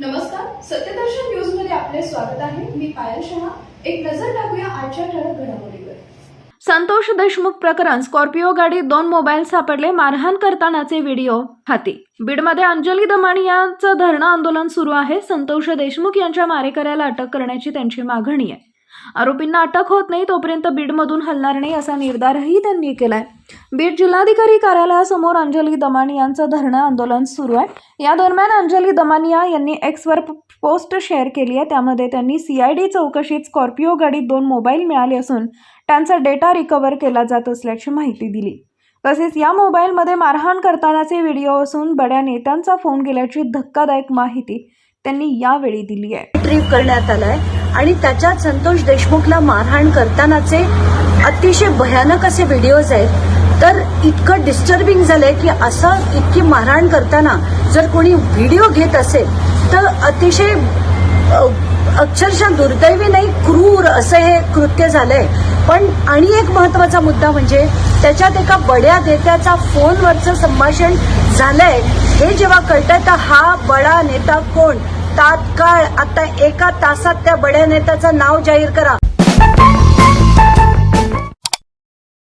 नमस्कार सत्यदर्शन न्यूजमध्ये आपले स्वागत आहे. मी पायल शहा. एक नजर टाकूया आजच्या ठळक घडामोडीवर. संतोष देशमुख प्रकरण स्कॉर्पिओ गाडीत दोन मोबाईल सापडले मारहाण करतानाचे व्हिडिओ हाती. बीडमध्ये अंजली दमाणी यांचं धरणं आंदोलन सुरू आहे. संतोष देशमुख यांच्या मारेकऱ्याला अटक करण्याची त्यांची मागणी आहे. आरोपींना अटक होत नाही तोपर्यंत बीडमधून हलणार नाही असा निर्धारही त्यांनी केलाय. बीड जिल्हाधिकारी कार्यालयासमोर अंजली दमानी यांचं धरणं आंदोलन सुरू आहे. या दरम्यान अंजली दमानिया यांनी एक्सवर पोस्ट शेअर केली आहे. त्यामध्ये त्यांनी सीआयडी चौकशीत स्कॉर्पिओ गाडीत दोन मोबाईल मिळाले असून त्यांचा डेटा रिकव्हर केला जात असल्याची माहिती दिली. तसेच या मोबाईलमध्ये मारहाण करतानाचे व्हिडिओ असून बड्या नेत्यांचा फोन गेल्याची धक्कादायक माहिती त्यांनी यावेळी दिली आहे. ट्रीप करण्यात आलाय आणि त्याच्यात संतोष देशमुखला मारहाण करतानाचे अतिशय भयानक असे व्हिडिओज आहेत. तर इतकं डिस्टर्बिंग झालंय की असं इतकी मारहाण करताना जर कोणी व्हिडिओ घेत असेल तर अतिशय अक्षरशः दुर्दैवी नाही क्रूर असं हे कृत्य झालंय. पण आणि एक महत्त्वाचा मुद्दा म्हणजे त्याच्यात एका बड्या नेत्याचा फोनवरचं संभाषण झालंय. हे जेव्हा कळतंय तर हा बडा नेता कोण? तात्काळ आता एका तासात त्या बड्या नेत्याचं नाव जाहीर करा.